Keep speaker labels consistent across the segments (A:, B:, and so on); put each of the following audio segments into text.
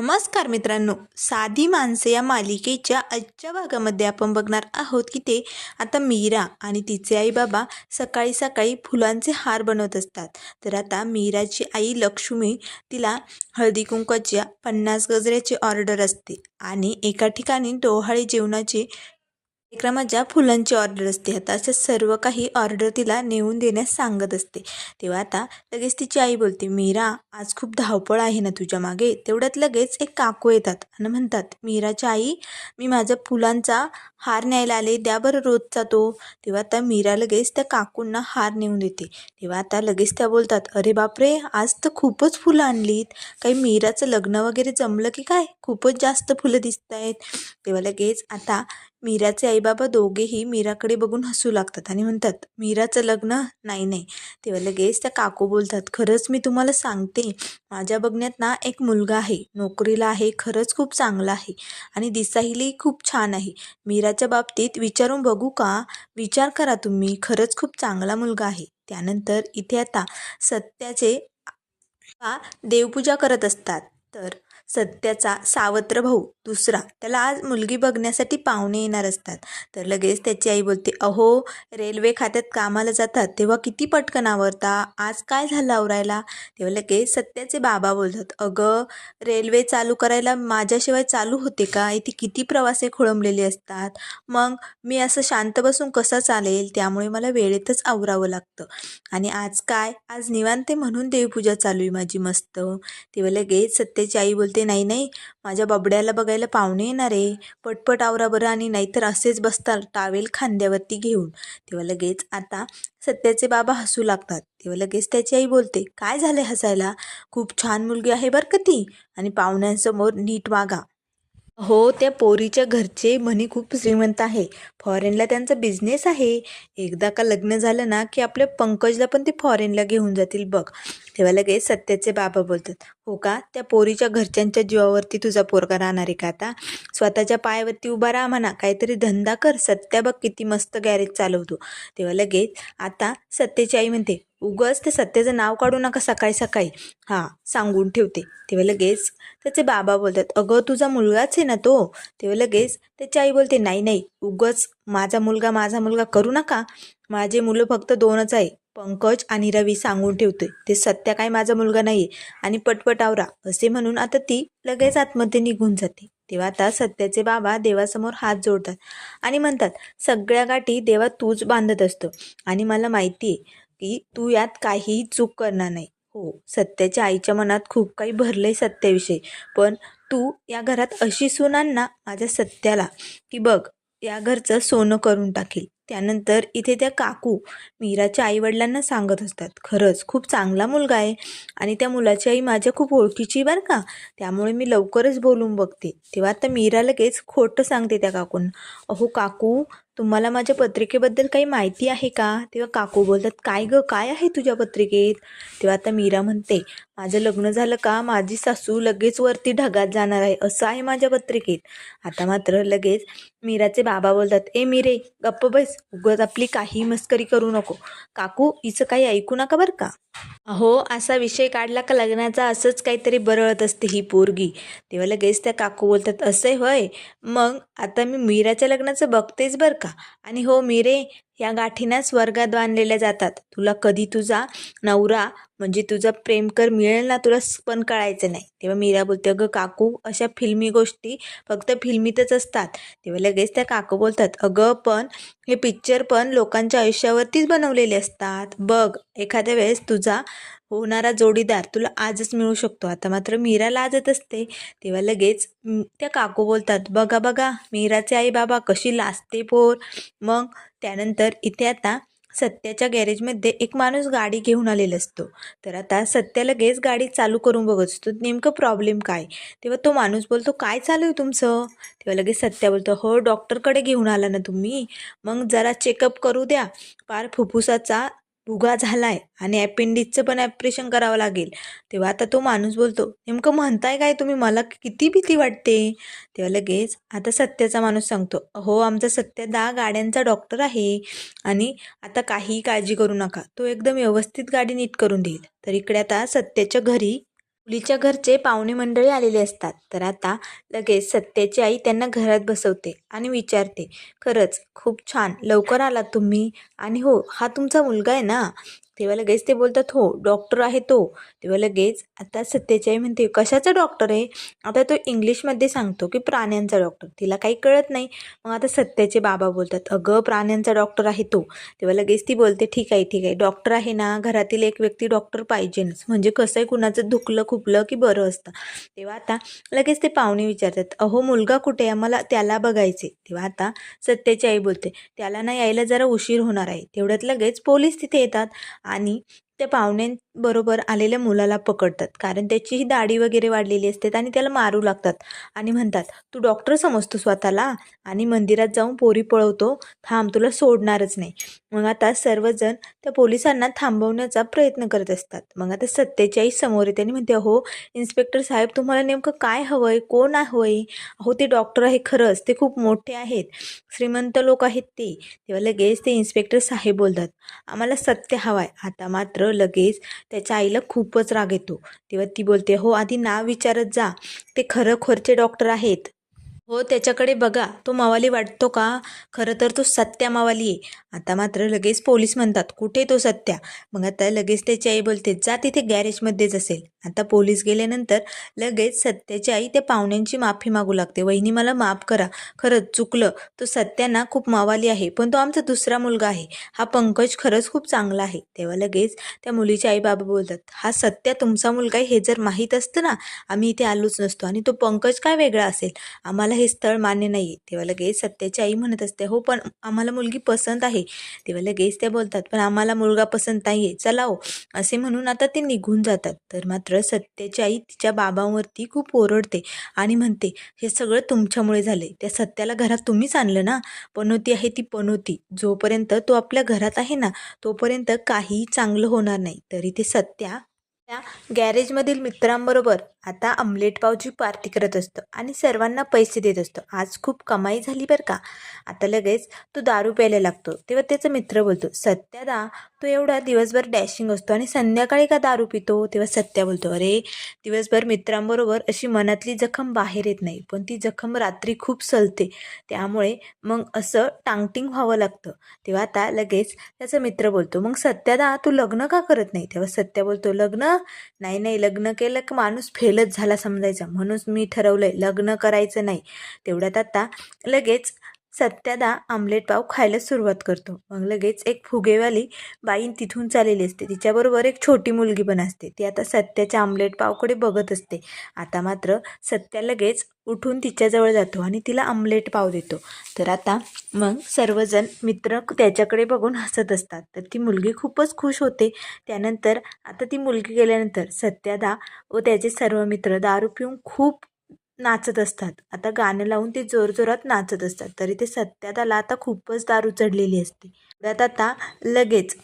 A: नमस्कार मित्रांनो. साधी माणसे या मालिकेच्या आजच्या भागामध्ये आपण बघणार आहोत की ते आता मीरा आणि तिचे आई बाबा सकाळी सकाळी फुलांचे हार बनवत असतात. तर आता मीराची आई लक्ष्मी तिला हळदी कुंकवाच्या पन्नास गजऱ्याची ऑर्डर असते आणि एका ठिकाणी डोहाळी जेवणाची कार्यक्रमाच्या फुलांची ऑर्डर असते. आता असं सर्व काही ऑर्डर तिला नेऊन देण्यास सांगत असते. तेव्हा आता लगेच तिची आई बोलते मीरा आज खूप धावपळ आहे ना तुझ्या मागे. तेवढ्यात लगेच एक काकू येतात आणि म्हणतात मीराच्या आई मी माझ्या फुलांचा हार न्यायला आले द्या बरं रोजचा तो तेव्हा आता मीरा लगेच त्या काकूंना हार नेऊन देते. तेव्हा आता लगेच त्या बोलतात अरे बापरे आज तर खूपच फुलं आणलीत. काही मीराचं लग्न वगैरे जमलं की काय? खूपच जास्त फुलं दिसत आहेत. तेव्हा लगेच आता मीराचे आईबाबा दोघेही मीराकडे बघून हसू लागतात आणि म्हणतात मीराचं लग्न? नाही नाही. तेव्हा लगेच त्या काकू बोलतात खरंच मी तुम्हाला सांगते माझ्या बघण्यात ना एक मुलगा आहे. नोकरीला आहे खरंच खूप चांगला आहे आणि दिसाहीलाही खूप छान आहे. मीरा मीराच्या बाबतीत विचारून बघू का? विचार करा तुम्ही. खरंच खूप चांगला मुलगा आहे. त्यानंतर इथे आता सत्याचे देवपूजा करत असतात. तर सत्याचा सावत्र भाऊ दुसरा. त्याला आज मुलगी बघण्यासाठी पाहुणे येणार असतात. तर लगेच त्याची आई बोलते अहो रेल्वे खात्यात कामाला जातात. तेव्हा किती पटकन आवरता? आज काय झालं आवरायला? तेव्हा लगेच सत्याचे बाबा बोलतात अगं रेल्वे चालू करायला माझ्याशिवाय चालू होते का? इथे किती प्रवासी खोळंबलेले असतात. मग मी असं शांत बसून कसं चालेल? त्यामुळे मला वेळेतच आवरावं लागतं. आणि आज काय? आज निवांते म्हणून देवपूजा चालू आहे माझी मस्त. तेव्हा लगेच सत्याची आई बोलते नाही नाही माझ्या बबड्याला बघायला पाहुणे येणार आहे. पटपट आवरा बरं आणि नाहीतर असेच बसतात टावेल खांद्यावरती घेऊन. तेव्हा लगेच आता सत्याचे बाबा हसू लागतात. तेव्हा लगेच त्याची आई बोलते काय झाले हसायला? खूप छान मुलगी आहे बरं का ती? आणि पाहुण्यांसमोर नीट वागा. हो त्या पोरीच्या घरचे म्हणे खूप श्रीमंत आहे. फॉरेनला त्यांचा बिझनेस आहे. एकदा का लग्न झालं ना की आपल्या पंकजला पण ते फॉरेनला घेऊन जातील बघ. तेव्हा लगेच सत्याचे बाबा बोलतात हो का? त्या पोरीच्या घरच्यांच्या जीवावरती तुझा पोरगा राहणार आहे का आता? स्वतःच्या पायावरती उभा राहा म्हणा. काहीतरी धंदा कर. सत्या बघ किती मस्त गॅरेज चालवतो. तेव्हा लगेच आता सत्याची आई म्हणते उगस ते सत्याचं नाव काढू नका सकाळी सकाळी. हां सांगून ठेवते. तेव्हा लगेच त्याचे बाबा बोलतात अगं तुझा मुलगाच आहे ना तो? तेव्हा लगेच त्याची आई बोलते नाही नाही उगच माझा मुलगा माझा मुलगा करू नका. माझे मुलं फक्त दोनच आहे पंकज आणि रवी सांगून ठेवतोय ते सत्या काय माझा मुलगा नाही आणि पटपट आवरा. असे म्हणून आता ती लगेच आतमध्ये निघून जाते. तेव्हा आता सत्याचे बाबा देवासमोर हात जोडतात आणि म्हणतात सगळ्या गाठी देवा तूच बांधत असतो आणि मला माहिती आहे की तू यात काहीही चूक करणार नाही. हो सत्याच्या आईच्या मनात खूप काही भरलंय सत्याविषयी. पण तू या घरात अशी सून ना माझ्या सत्याला की बघ या घरचं सोनं करून टाकेल. त्यानंतर इथे त्या काकू मीराच्या आईवडिलांना सांगत असतात. खरंच खूप चांगला मुलगा आहे आणि त्या मुलाची आई माझ्या खूप ओळखीची बरं का? त्यामुळे मी लवकरच बोलून बघते. तेव्हा आता मीरा लगेच खोटं सांगते त्या काकूंना. अहो काकू तुम्हाला माझ्या पत्रिकेबद्दल काही माहिती आहे का? तेव्हा काकू बोलतात काय गं? काय आहे तुझ्या पत्रिकेत? तेव्हा आता मीरा म्हणते माझं लग्न झालं का माझी सासू लगेच वरती ढगात जाणार आहे असं आहे माझ्या पत्रिकेत. आता मात्र लगेच मीराचे बाबा बोलतात ए मीरे गप्प बस उगत आपली काही मस्करी करू नको. काकू हिचं काही ऐकू नका बरं का? अहो असा विषय काढला का लग्नाचा असंच काहीतरी बरळत असते ही पोरगी. तेव्हा लगेच त्या काकू बोलतात असं होय. मग आता मी मीराच्या लग्नाचं बघतेच बरं का? आणि हो मीरे या गाठीना स्वर्गात बांधलेल्या जातात. तुला कधी तुझा नवरा म्हणजे तुझा प्रेमकर मिळेल ना तुला पण कळायचं नाही. तेव्हा मीरा बोलते अगं काकू अशा फिल्मी गोष्टी फक्त फिल्मीतच असतात. तेव्हा लगेच त्या काकू बोलतात अगं पण हे पिक्चर पण लोकांच्या आयुष्यावरतीच बनवलेले असतात. बघ एखाद्या वेळेस तुझा होणारा जोडीदार तुला आजच मिळू शकतो. आता मात्र मीरा लाजत असते. तेव्हा लगेच त्या काकू बोलतात बघा बघा मीराचे आई बाबा कशी लाजते पोर. मग त्यानंतर इथे आता सत्याच्या गॅरेजमध्ये एक माणूस गाडी घेऊन आलेला असतो. तर आता सत्या लगेच गाडी चालू करून बघत असतो. नेमकं प्रॉब्लेम काय? तेव्हा तो माणूस बोलतो काय चालू आहे तुमचं? तेव्हा लगेच सत्या बोलतो हो डॉक्टरकडे घेऊन आला ना तुम्ही. मग जरा चेकअप करू द्या. पार फुफ्फुसाचा उगा झालाय आणि अपेंडिक्सचं पण ऑपरेशन करावं लागेल. तेव्हा आता तो माणूस बोलतो नेमकं म्हणताय काय तुम्ही? मला किती भीती वाटते. तेव्हा लगेच आता सत्याचा माणूस सांगतो हो आमचा सत्यदा गाड्यांचा डॉक्टर आहे आणि आता काहीही काळजी करू नका. तो एकदम व्यवस्थित गाडी नीट करून देईल. तर इकडे आता सत्याच्या घरी मुलीच्या घरचे पाहुणे मंडळी आलेले असतात. तर आता लगेच सत्याची आई त्यांना घरात बसवते आणि विचारते खरंच खूप छान लवकर आलात तुम्ही? आणि हो हा तुमचा मुलगा आहे ना? तेव्हा लगेच ते बोलतात हो डॉक्टर आहे तो. तेव्हा लगेच आता सत्याची आई म्हणते कशाचा डॉक्टर आहे? आता तो इंग्लिशमध्ये सांगतो की प्राण्यांचा डॉक्टर तिला काही कळत नाही. मग आता सत्याचे बाबा बोलतात अगं प्राण्यांचा डॉक्टर आहे तो. तेव्हा लगेच ती बोलते ठीक आहे ठीक आहे. डॉक्टर आहे ना घरातील एक व्यक्ती डॉक्टर पाहिजेच म्हणजे कसं आहे कुणाचं दुखलं खुपलं की बरं असतं. तेव्हा आता लगेच ते पाहुणे विचारतात अहो मुलगा कुठे आहे? आम्हाला त्याला बघायचे तेव्हा आता सत्याची आई बोलते त्याला ना यायला जरा उशीर होणार आहे. तेवढ्यात लगेच पोलीस तिथे येतात. आणि त्या पाहुण्या बरोबर आलेल्या मुलाला पकडतात. कारण त्याची ही दाढी वगैरे वाढलेली असते आणि त्याला मारू लागतात. आणि म्हणतात तू डॉक्टर समजतो स्वतःला आणि मंदिरात जाऊन पोरी पळवतो. थांब तुला सोडणारच नाही. मग आता सर्वजण त्या पोलिसांना थांबवण्याचा प्रयत्न करत असतात. मग आता सत्तेचाळीस समोर येते आणि म्हणते अहो इन्स्पेक्टर साहेब तुम्हाला नेमकं काय हवं आहे कोण हवं आहे अहो ते डॉक्टर आहे खरंच. ते खूप मोठे आहेत. श्रीमंत लोक आहेत ते. तेव्हा लगेच ते इन्स्पेक्टर साहेब बोलतात आम्हाला सत्य हवं आहे आता मात्र लगेच त्याच्या आईला खूपच राग येतो. तेव्हा ती बोलते हो आधी नाव विचारत जा. ते खरंखोरचे डॉक्टर आहेत. हो त्याच्याकडे बघा. तो मावाली वाटतो का? खरं तर तो सत्या मावाली आहे. आता मात्र लगेच पोलीस म्हणतात कुठे तो सत्या? मग आता लगेच त्याची आई बोलते जा तिथे गॅरेजमध्येच असेल. आता पोलीस गेल्यानंतर लगेच सत्याची आई त्या पाहुण्यांची माफी मागू लागते. वहिनी मला माफ करा. खरंच चुकलं. तो सत्या ना खूप मावाली आहे पण तो आमचा दुसरा मुलगा आहे. हा पंकज खरंच खूप चांगला आहे. तेव्हा लगेच त्या मुलीचे आई बाबा बोलतात हा सत्या तुमचा मुलगा आहे हे जर माहीत असतं ना आम्ही इथे आलोच नसतो. आणि तो पंकज काय वेगळा असेल? आम्हाला हे स्थळ मान्य नाही आहे तेव्हा लगेच सत्याची आई म्हणत असते हो पण आम्हाला मुलगी पसंत आहे. तेव्हा लगेच त्या बोलतात पण आम्हाला मुलगा पसंत नाही आहे चला हो. असे म्हणून आता ते निघून जातात. तर मात्र सत्याची आई तिच्या बाबांवरती खूप ओरडते आणि म्हणते हे सगळं तुमच्यामुळे झाले त्या सत्याला घरात तुम्हीच आणलं ना? पनोती आहे ती पनोती. जोपर्यंत तो आपल्या घरात आहे ना तोपर्यंत काहीही चांगलं होणार नाही. तरी ते सत्या त्या गॅरेजमधील मित्रांबरोबर आता आमलेट पावची पार्टी करत असतो आणि सर्वांना पैसे देत असतो. आज खूप कमाई झाली बरं का? आता लगेच तो दारू प्यायला लागतो. तेव्हा त्याचा मित्र बोलतो सत्यादा तो एवढा दिवसभर डॅशिंग असतो आणि संध्याकाळी का दारू पितो? तेव्हा सत्या बोलतो अरे दिवसभर मित्रांबरोबर अशी मनातली जखम बाहेर येत नाही पण ती जखम रात्री खूप सलते. त्यामुळे मग असं टांगटिंग व्हावं लागतं. तेव्हा आता लगेच त्याचा मित्र बोलतो मग सत्यादा तू लग्न का करत नाही? तेव्हा सत्या बोलतो लग्न? नाही नाही लग्न केलं की माणूस फेलच झाला समजायचा. म्हणूनच मी ठरवलंय लग्न करायचं नाही. तेवढ्यात आता लगेच सत्यादा आमलेट पाव खायला सुरुवात करतो. मग लगेच एक फुगेवाली बाई तिथून चाललेली असते. तिच्याबरोबर एक छोटी मुलगी पण असते. ती आता सत्याच्या आमलेट पावकडे बघत असते. आता मात्र सत्या लगेच उठून तिच्याजवळ जातो आणि तिला आमलेट पाव देतो. तर आता मग सर्वजण मित्र त्याच्याकडे बघून हसत असतात. तर ती मुलगी खूपच खुश होते. त्यानंतर आता ती मुलगी गेल्यानंतर सत्यादा व त्याचे सर्व मित्र दारू पिऊन खूप नाचत असतात. आता गाणं लावून ते जोरजोरात नाचत असतात. तरी ते सत्याताला आता खूपच दारू चढलेली असते. त्यात आता लगेच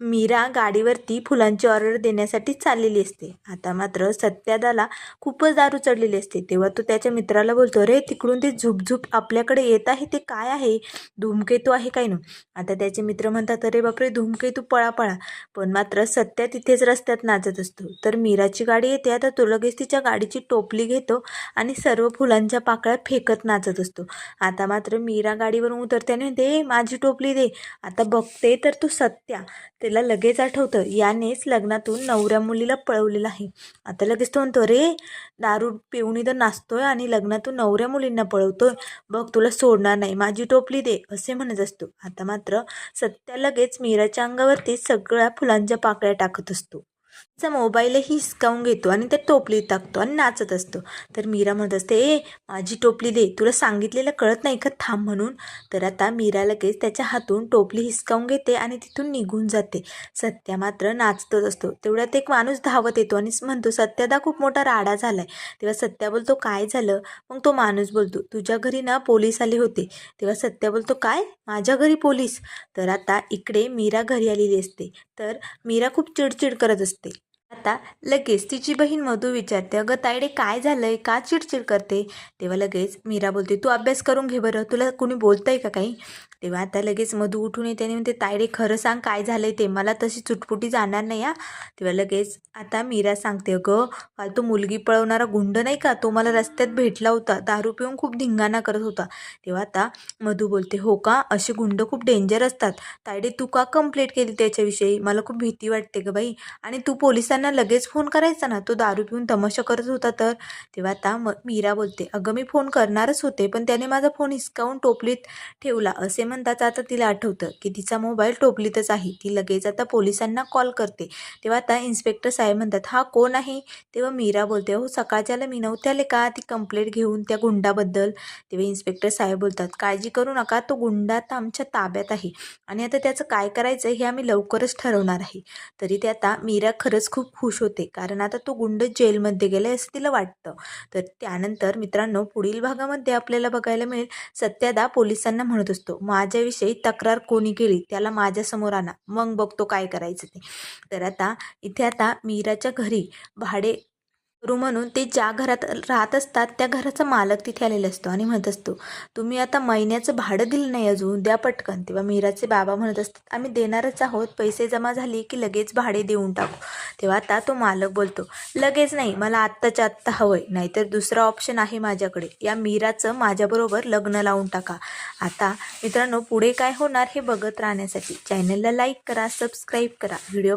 A: मीरा गाडीवरती फुलांची ऑर्डर देण्यासाठी चाललेली असते. आता मात्र सत्यादाला खूपच दारू चढलेली असते. तेव्हा तो त्याच्या मित्राला बोलतो अरे तिकडून ते झुपझुप आपल्याकडे येत आहे ते काय आहे? धूमकेतू आहे काय नो आता त्याचे मित्र म्हणतात अरे बापरे धूमकेतू पळा पळा. पण मात्र सत्या तिथेच रस्त्यात नाचत असतो. तर मीराची गाडी येते आता तो लगेच तिच्या गाडीची टोपली घेतो आणि सर्व फुलांच्या पाकळ्या फेकत नाचत असतो. आता मात्र मीरा गाडीवरून उतरते आणि दे माझी टोपली दे. आता बघते तर तू सत्या. त्याला लगेच आठवतं. यानेच लग्नातून नवऱ्या मुलीला पळवलेलं आहे. आता लगेच तो म्हणतो रे दारू पिऊन इथं नाचतोय आणि लग्नातून नवऱ्या मुलींना पळवतोय. बघ तुला सोडणार नाही. माझी टोपली दे असे म्हणत असतो. आता मात्र सत्या लगेच मीराच्या अंगावरती सगळ्या फुलांच्या पाकळ्या टाकत असतो. चा मोबाईलही हिसकावून घेतो आणि त्या टोपलीत टाकतो आणि नाचत असतो. तर मीरा म्हणत असते ए माझी टोपली दे. तुला सांगितलेलं कळत नाही का? थांब म्हणून. तर आता मीरा लगेच त्याच्या हातून टोपली हिसकावून घेते आणि तिथून निघून जाते. सत्या मात्र नाचतच असतो. तेवढ्यात एक माणूस धावत येतो आणि म्हणतो सत्यादा खूप मोठा राडा झालाय. तेव्हा सत्या बोलतो काय झालं? मग तो माणूस बोलतो तुझ्या घरी ना पोलीस आले होते. तेव्हा सत्या बोलतो काय? माझ्या घरी पोलीस? तर आता इकडे मीरा घरी आलेली असते. तर मीरा खूप चिडचिड करत असते. आता लगेच तिची बहीण मधू विचारते अगं तायडे काय झालंय? का चिडचिड करते? तेव्हा लगेच मीरा बोलते तू अभ्यास करून घे बरं. तुला कुणी बोलतंय का काही? तेव्हा आता लगेच मधू उठून येते आणि म्हणते तायडे खरं सांग काय झालंय ते? मला तशी चुटपुटी जाणार नाही हा. तेव्हा लगेच आता मीरा सांगते अगं काल तो मुलगी पळवणारा गुंड नाही का? तो मला रस्त्यात भेटला होता दारू पिऊन खूप धिंगाणा करत होता. तेव्हा आता मधू बोलते हो का? असे गुंड खूप डेंजर असतात. तायडे तू का कंप्लेंट केली त्याच्याविषयी? मला खूप भीती वाटते ग बाई. आणि तू पोलिसांना लगेच फोन करायचा ना? तो दारू पिऊन तमाशा करत होता तर? तेव्हा आता म मीरा बोलते अगं मी फोन करणारच होते पण त्याने माझा फोन हिसकावून टोपलीत ठेवला. असे म्हणताच आता तिला आठवतं की तिचा मोबाईल टोपलीतच आहे. ती लगेच आता पोलिसांना कॉल करते. तेव्हा आता इन्स्पेक्टर साहेब म्हणतात हा कोण आहे? तेव्हा मीरा बोलते हो सकाळच्याला मी नव्हते आले का? ती कंप्लेंट घेऊन त्या गुंडाबद्दल. तेव्हा इन्स्पेक्टर साहेब बोलतात काळजी करू नका तो गुंडा आता आमच्या ताब्यात आहे. आणि आता त्याचं काय करायचं हे आम्ही लवकरच ठरवणार आहे. तरी ते आता मीरा खरंच खूप खुश होते कारण आता तो गुंड जेलमध्ये गेलाय असं तिला वाटतं. तर त्यानंतर मित्रांनो पुढील भागामध्ये आपल्याला बघायला मिळेल सत्यादा पोलिसांना म्हणत असतो माझ्याविषयी तक्रार कोणी केली त्याला माझ्यासमोर आणा. मग बघतो काय करायचं ते. तर आता इथे आता मीराच्या घरी भाडे करू म्हणून ते ज्या घरात राहत असतात त्या घराचा मालक तिथे आलेला असतो आणि म्हणत असतो तुम्ही आता महिन्याचं भाडं दिलं नाही अजून द्या पटकन. तेव्हा मीराचे बाबा म्हणत असतात आम्ही देणारच आहोत पैसे जमा झाले की लगेच भाडे देऊन टाकू. तेव्हा आता तो मालक बोलतो लगेच नाही मला आत्ताच्या आत्ता हवंय नाहीतर दुसरा ऑप्शन आहे माझ्याकडे. या मीराचं माझ्याबरोबर लग्न लावून टाका. आता मित्रांनो पुढे काय होणार हे बघत राहण्यासाठी चॅनलला लाईक करा सबस्क्राईब करा. व्हिडिओ